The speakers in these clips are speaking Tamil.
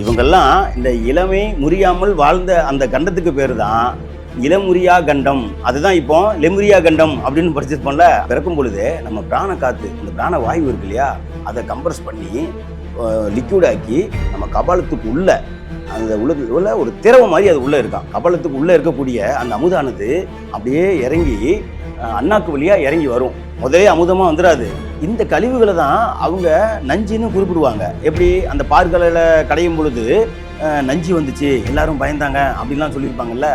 இவங்கெல்லாம் இந்த இளமை முறியாமல் வாழ்ந்த அந்த கண்டத்துக்கு பேர் தான் இளமுரியா கண்டம். அதுதான் இப்போ லெமுரியா கண்டம் அப்படின்னு பர்ச்சேஸ் பண்ணல. பிறக்கும் பொழுது நம்ம பிராண காத்து இந்த பிராண வாயு இருக்கு இல்லையா? அதை கம்ப்ரஸ் பண்ணி லிக்யூட் ஆக்கி நம்ம கபாலத்துக்கு உள்ள அந்த உள்ள ஒரு திரவ மாதிரி அது உள்ளே இருக்கான் கபாலத்துக்கு உள்ளே இருக்கக்கூடிய அந்த அமுதானது அப்படியே இறங்கி அண்ணாக்கு வழியாக இறங்கி வரும். முதலே அமுதமாக வந்துடாது இந்த கழிவுகளை தான் அவங்க நஞ்சுன்னு குறிப்பிடுவாங்க. எப்படி? அந்த பார்க்கலையில் கடையும் பொழுது நஞ்சு வந்துச்சு எல்லாரும் பயந்தாங்க அப்படின்லாம் சொல்லியிருப்பாங்கல்ல.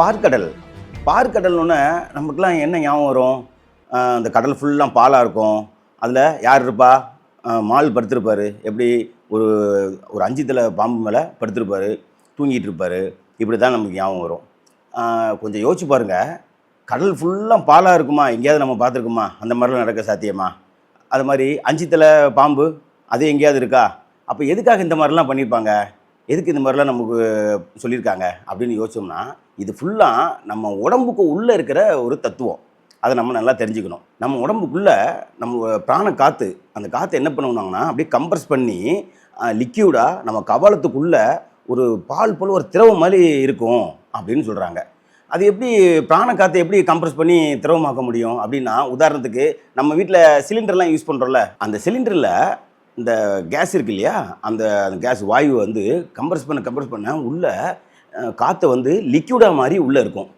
பார்க்கடல். பார்க்கடல்னு நமக்குலாம் என்ன ஞாபகம் வரும்? அந்த கடல் ஃபுல்லாக பாலாக இருக்கும். அதில் யார் இருப்பா? மால் படுத்திருப்பார். எப்படி? ஒரு ஒரு அஞ்சு தலை பாம்பு மேலே படுத்திருப்பார். தூங்கிட்டு இருப்பார். இப்படி தான் நமக்கு ஞாபகம் வரும். கொஞ்சம் யோசிச்சு பாருங்கள் கடல் ஃபுல்லாக பாலாக இருக்குமா? எங்கேயாவது நம்ம பார்த்துருக்குமா? அந்த மாதிரிலாம் நடக்க சாத்தியமா? அது மாதிரி அஞ்சு தலை பாம்பு அது எங்கேயாவது இருக்கா? அப்போ எதுக்காக இந்த மாதிரிலாம் பண்ணியிருப்பாங்க எதுக்கு இந்த மாதிரிலாம் நமக்கு சொல்லியிருக்காங்க அப்படின்னு யோசிச்சோம்னா இது ஃபுல்லாக நம்ம உடம்புக்கு உள்ளே இருக்கிற ஒரு தத்துவம். அதை நம்ம நல்லா தெரிஞ்சுக்கணும். நம்ம உடம்புக்குள்ளே நம்ம பிராண காற்று அந்த காற்று என்ன பண்ணுவாங்கன்னா அப்படியே கம்ப்ரஸ் பண்ணி லிக்யூடாக நம்ம கபாலத்துக்குள்ளே ஒரு பால் போல் ஒரு திரவம் மாதிரி இருக்கும் அப்படின்னு சொல்கிறாங்க அது எப்படி பிராண காற்றை எப்படி கம்ப்ரஸ் பண்ணி திரவமாக்க முடியும்? அப்படின்னா உதாரணத்துக்கு நம்ம வீட்டில் சிலிண்டர்லாம் யூஸ் பண்ணுறோம்ல அந்த சிலிண்டரில் இந்த கேஸ் இருக்கு இல்லையா? அந்த அந்த கேஸ் வாயு வந்து கம்ப்ரஸ் பண்ண கம்ப்ரஸ் பண்ண உள்ளே காற்றை வந்து லிக்யூடாக மாதிரி உள்ளே இருக்கும்.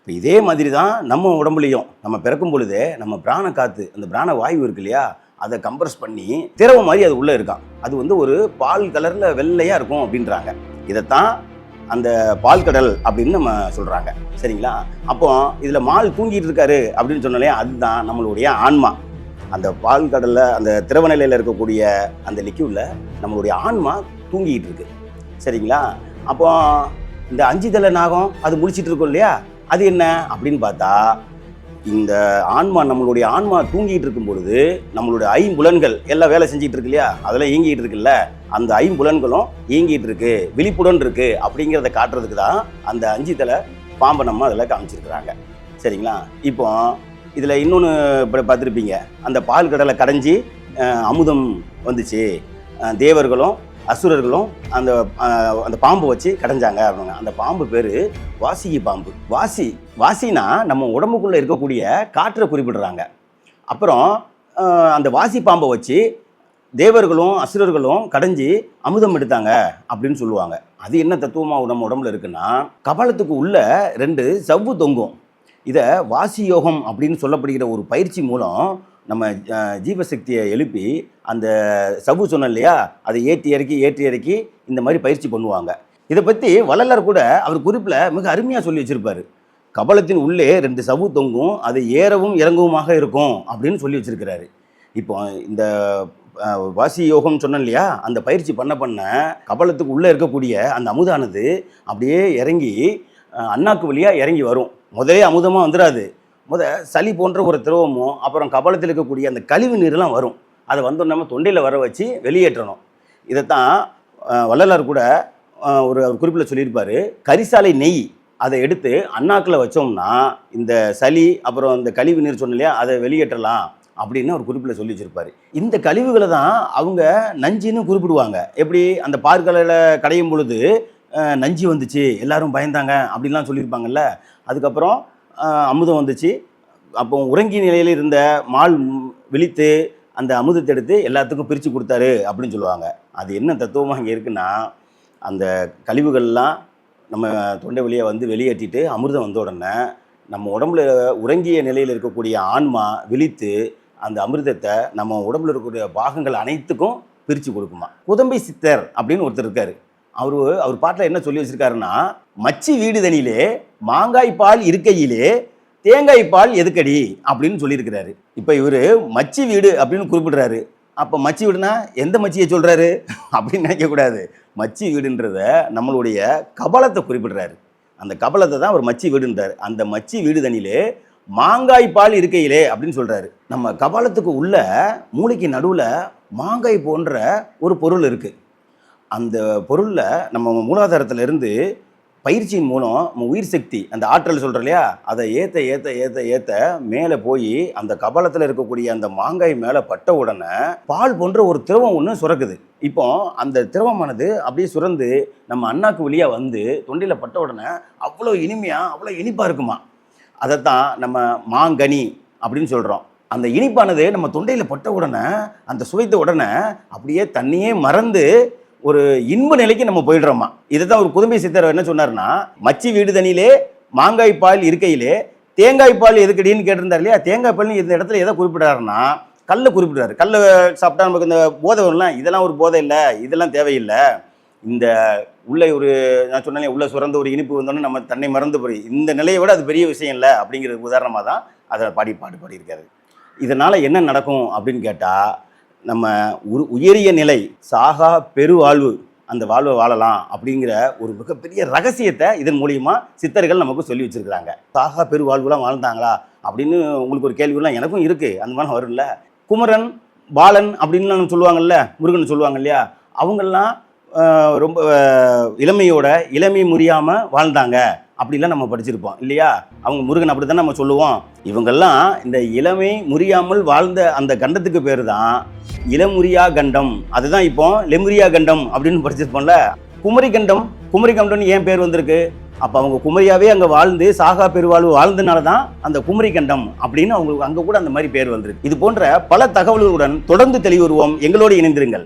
இப்போ இதே மாதிரி தான் நம்ம உடம்புலையும் நம்ம பிறக்கும் பொழுதே நம்ம பிராண காற்று அந்த பிராண வாயு இருக்கு இல்லையா? அதை கம்ப்ரஸ் பண்ணி திரவம் மாதிரி அது உள்ளே இருக்கான் அது வந்து ஒரு பால் கலரில் வெள்ளையாக இருக்கும் அப்படின்றாங்க. இதைத்தான் அந்த பால் கடல் அப்படின்னு நம்ம சொல்கிறாங்க சரிங்களா? அப்போ இதில் மால் தூங்கிட்டு இருக்காரு அப்படின்னு சொன்னாலே அதுதான் நம்மளுடைய ஆன்மா. அந்த பால் கடலில் அந்த திரவ நிலையில் இருக்கக்கூடிய அந்த லிக்யூடில் நம்மளுடைய ஆன்மா தூங்கிட்டு இருக்கு. சரிங்களா? அப்போ இந்த அஞ்சு தலை நாகம் அது முழிச்சிட்டு இருக்கும் இல்லையா? அது என்ன? அப்படின்னு பார்த்தா இந்த ஆன்மா நம்மளுடைய ஆன்மா தூங்கிட்டு இருக்கும் பொழுது நம்மளுடைய ஐம்புலன்கள் எல்லாம் வேலை செஞ்சுட்டு இருக்கு இல்லையா? அதெல்லாம் இயங்கிட்டு இருக்குல்ல? அந்த ஐம்புலன்களும் இயங்கிட்டு இருக்கு விழிப்புடன் இருக்கு அப்படிங்கிறத காட்டுறதுக்கு தான் அந்த அஞ்சு தலை பாம்பை நம்ம அதில் காமிச்சிருக்கிறாங்க. சரிங்களா? இப்போ இதில் இன்னொன்று இப்போ பார்த்துருப்பீங்க. அந்த பால் கடலை கடைஞ்சி அமுதம் வந்துச்சு. தேவர்களும் அசுரர்களும் அந்த அந்த பாம்பை வச்சு கடைஞ்சாங்க அப்படிங்க அந்த பாம்பு பேர் வாசிகி பாம்பு. வாசி வாசினா நம்ம உடம்புக்குள்ளே இருக்கக்கூடிய காற்றை குறிப்பிடுறாங்க. அப்புறம் அந்த வாசி பாம்பை வச்சு தேவர்களும் அசுரர்களும் கடைஞ்சி அமுதம் எடுத்தாங்க அப்படின்னு சொல்லுவாங்க. அது என்ன தத்துவமாக நம்ம உடம்புல இருக்குன்னா கபாலத்துக்கு உள்ள ரெண்டு சவ்வு தொங்கும். இதை வாசி யோகம் அப்படின்னு சொல்லப்படுகிற ஒரு பயிற்சி மூலம் நம்ம ஜீவசக்தியை எழுப்பி அந்த சவு சொன்னோம் இல்லையா? அதை ஏற்றி இறக்கி ஏற்றி இறக்கி இந்த மாதிரி பயிற்சி பண்ணுவாங்க. இதை பற்றி வள்ளலார் கூட அவர் குறிப்பில் மிக அருமையாக சொல்லி வச்சுருப்பார். கபலத்தின் உள்ளே ரெண்டு சவு தொங்கும் அது ஏறவும் இறங்கவுமாக இருக்கும் அப்படின்னு சொல்லி வச்சிருக்கிறாரு. இப்போ இந்த வாசி யோகம் சொன்னேன் இல்லையா? அந்த பயிற்சி பண்ண பண்ண கபலத்துக்கு உள்ளே இருக்கக்கூடிய அந்த அமுதானது அப்படியே இறங்கி அண்ணாக்கு வழியாக இறங்கி வரும். முதலே அமுதமாக வந்துடாது முத சளி போன்ற ஒரு திரவமும் அப்புறம் கபலத்தில் இருக்கக்கூடிய அந்த கழிவு நீர்லாம் வரும். அதை வந்து நம்ம தொண்டையில் வர வச்சு வெளியேற்றணும். இதைத்தான் வள்ளலார் கூட ஒரு குறிப்பில் சொல்லியிருப்பார். கரிசாலை நெய் அதை எடுத்து அண்ணாக்கில் வச்சோம்னா இந்த சளி அப்புறம் இந்த கழிவு நீர் சொன்னலையா அதை வெளியேற்றலாம் அப்படின்னு ஒரு குறிப்பில் சொல்லி வச்சுருப்பார். இந்த கழிவுகளை தான் அவங்க நஞ்சுன்னு குறிப்பிடுவாங்க. எப்படி? அந்த பார்க்கலையில் கடையும் பொழுது நஞ்சு வந்துச்சு எல்லாரும் பயந்தாங்க அப்படின்லாம் சொல்லியிருப்பாங்கல்ல. அதுக்கப்புறம் அமுதம் வந்துச்சு. அப்போ உறங்கி நிலையில் இருந்த மால் விழித்து அந்த அமுதத்தை எடுத்து எல்லாத்துக்கும் பிரித்து கொடுத்தாரு அப்படின்னு சொல்லுவாங்க. அது என்ன தத்துவமாக இங்கே இருக்குன்னா அந்த கழிவுகள்லாம் நம்ம தொண்டை வழியை வந்து வெளியேற்றிட்டு அமிர்தம் வந்த உடனே நம்ம உடம்புல உறங்கிய நிலையில் இருக்கக்கூடிய ஆன்மா விழித்து அந்த அமிர்தத்தை நம்ம உடம்புல இருக்கக்கூடிய பாகங்கள் அனைத்துக்கும் பிரித்து கொடுக்குமா? குதம்பை சித்தர் அப்படின்னு ஒருத்தர் இருக்காரு. அவரு அவர் பாட்டில் என்ன சொல்லி வச்சிருக்காருன்னா மச்சி வீடு தனியிலே மாங்காய் பால் இருக்கையிலே தேங்காய் பால் எதுக்கடி? அப்படின்னு சொல்லியிருக்கிறாரு. இப்போ இவர் மச்சி வீடு அப்படின்னு குறிப்பிடுறாரு. அப்போ மச்சி வீடுனா எந்த மச்சியை சொல்கிறாரு அப்படின்னு நினைக்கக்கூடாது மச்சி வீடுன்றத நம்மளுடைய கபலத்தை குறிப்பிடுறாரு. அந்த கபலத்தை தான் அவர் மச்சி வீடுன்றார். அந்த மச்சி வீடு தனியிலே மாங்காய் பால் இருக்கையிலே அப்படின்னு சொல்கிறாரு நம்ம கபாலத்துக்கு உள்ள மூளைக்கு நடுவில் மாங்காய் போன்ற ஒரு பொருள் இருக்குது அந்த பொருளில் நம்ம மூலாதாரத்திலிருந்து பயிற்சியின் மூலம் நம்ம உயிர் சக்தி அந்த ஆற்றல் சொல்கிறோம் இல்லையா? அதை ஏற்ற ஏற்ற ஏற்ற ஏற்ற மேலே போய் அந்த கபாலத்தில் இருக்கக்கூடிய அந்த மாங்காய் மேலே பட்ட உடனே பால் போன்ற ஒரு திரவம் ஒன்று சுரக்குது. இப்போ அந்த திரவமானது அப்படியே சுரந்து நம்ம அண்ணாக்கு வழியாக வந்து தொண்டையில் பட்ட உடனே அவ்வளோ இனிமையாக அவ்வளோ இனிப்பாக இருக்குமா? அதைத்தான் நம்ம மாங்கனி அப்படின்னு சொல்கிறோம் அந்த இனிப்பானது நம்ம தொண்டையில் பட்ட உடனே அந்த சுவைத்த உடனே அப்படியே தண்ணியே மறந்து ஒரு இன்ப நிலைக்கு நம்ம போயிடுறோமா? இதை தான் ஒரு புதுமை சித்தர் என்ன சொன்னார்னா மச்சி வீடு தண்ணியிலே மாங்காய் பால் இருக்கையிலே தேங்காய் பால் எதுக்கடின்னு கேட்டிருந்தார் இல்லையா? தேங்காய் பால் இந்த இடத்துல எதை குறிப்பிடாருன்னா கல்லை குறிப்பிடுறாரு. கல்லை சாப்பிட்டா நமக்கு இந்த போதை வரும்லாம் இதெல்லாம் ஒரு போதை இல்லை இதெல்லாம் தேவையில்லை. இந்த உள்ள ஒரு நான் சொன்னேன் உள்ள சுரந்த ஒரு இனிப்பு வந்தோன்னே நம்ம தன்னை மறந்து போய் இந்த நிலையை விட அது பெரிய விஷயம் இல்லை அப்படிங்கிறது உதாரணமாக தான் அதை பாடி பாட்டு பாடியிருக்காரு. இதனால் என்ன நடக்கும் அப்படின்னு கேட்டால் நம்ம உரு உயரிய நிலை சாகா பெருவாழ்வு அந்த வாழ்வை வாழலாம் அப்படிங்கிற ஒரு மிகப்பெரிய ரகசியத்தை இதன் மூலியமாக சித்தர்கள் நமக்கு சொல்லி வச்சுருக்கிறாங்க. சாகா பெருவாழ்வுலாம் வாழ்ந்தாங்களா? அப்படின்னு உங்களுக்கு ஒரு கேள்விலாம் எனக்கும் இருக்குது அந்த மாதிரி வரும்ல. குமரன் பாலன் அப்படின்னு நம்ம சொல்லுவாங்கல்ல முருகன் சொல்லுவாங்க இல்லையா? அவங்கெல்லாம் ரொம்ப இளமையோட இளமை முறியாமல் வாழ்ந்தாங்க. அப்படிலாம் நம்ம படிச்சிருப்போம் இல்லையா? அவங்க முருகன் அப்படி தான் நம்ம சொல்லுவோம். இவங்கெல்லாம் இந்த இளமை முறியாமல் வாழ்ந்த அந்த கண்டத்துக்கு பேர் தான் இளமுரியா கண்டம். அதுதான் இப்போ லெமுரியா கண்டம் அப்படின்னு படிச்சிருப்போம்ல. குமரி கண்டம். குமரி கண்டம்னு ஏன் பேர் வந்திருக்கு? அப்போ அவங்க குமரியாவே அங்கே வாழ்ந்து சாகா பெருவாழ்வு வாழ்ந்தனால தான் அந்த குமரி கண்டம் அப்படின்னு அவங்களுக்கு அங்கே கூட அந்த மாதிரி பேர் வந்திருக்கு. இது போன்ற பல தகவல்களுடன் தொடர்ந்து தெளிவுறுவோம் எங்களோடு இணைந்திருங்கள்.